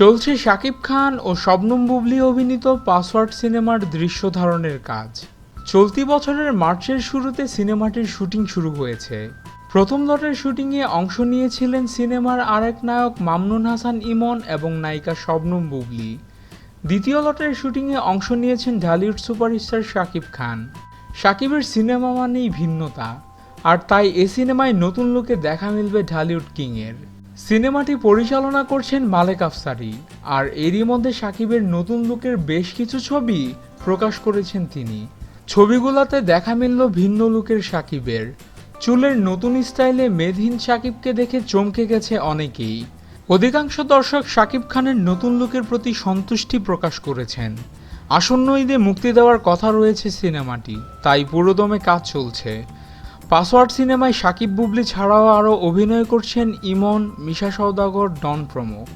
চলছে শাকিব খান ও শবনম বুবলি অভিনীত পাসওয়ার্ড সিনেমার দৃশ্য ধারণের কাজ। চলতি বছরের মার্চের শুরুতে সিনেমাটির শুটিং শুরু হয়েছে। প্রথম লটের শুটিংয়ে অংশ নিয়েছিলেন সিনেমার আরেক নায়ক মামনুন হাসান ইমন এবং নায়িকা শবনম বুবলি। দ্বিতীয় লটের শুটিংয়ে অংশ নিয়েছেন ঢালিউড সুপারস্টার শাকিব খান। শাকিবের সিনেমা মানেই ভিন্নতা, আর তাই এ সিনেমায় নতুন লোকে দেখা মিলবে ঢালিউড কিংয়ের। সিনেমাটি পরিচালনা করছেন মালেক আফসারি, আর এরই মধ্যে সাকিবের নতুন লুকের বেশ কিছু ছবি প্রকাশ করেছেন তিনি। ছবিগুলোতে দেখা মিলল ভিন্ন লুকের সাকিবের। চুলের নতুন স্টাইলে মেধহীন সাকিবকে দেখে চমকে গেছে অনেকেই। অধিকাংশ দর্শক সাকিব খানের নতুন লুকের প্রতি সন্তুষ্টি প্রকাশ করেছেন। আসন্ন ঈদে মুক্তি দেওয়ার কথা রয়েছে সিনেমাটি, তাই পুরোদমে কাজ চলছে। পাসওয়ার্ড সিনেমায় সাকিব বুবলি ছাড়াও আরও অভিনয় করছেন ইমন মিশা সওদাগর ডন প্রমুখ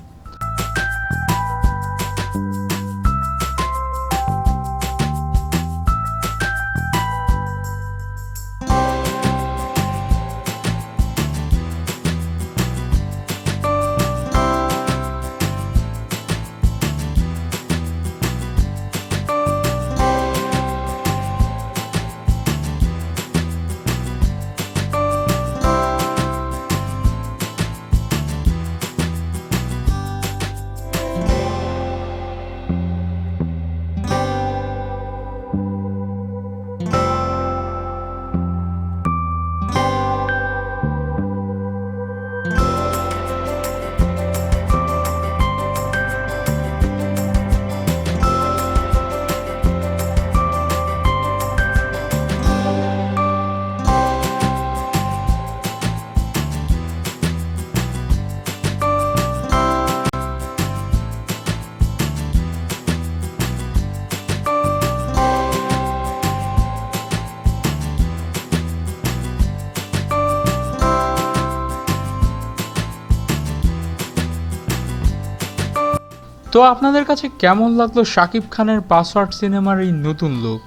তো আপনাদের কাছে কেমন লাগল শাকিব খানের পাসওয়ার্ড সিনেমার এই নতুন লোক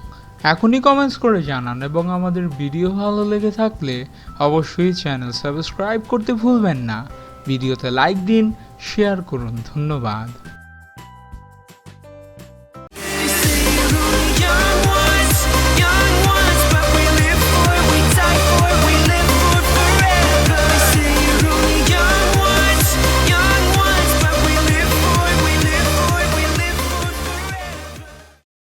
এখনই কমেন্টস করে জানান এবং আমাদের ভিডিও ভালো লেগে থাকলে অবশ্যই চ্যানেল সাবস্ক্রাইব করতে ভুলবেন না। ভিডিওতে লাইক দিন শেয়ার করুন। ধন্যবাদ।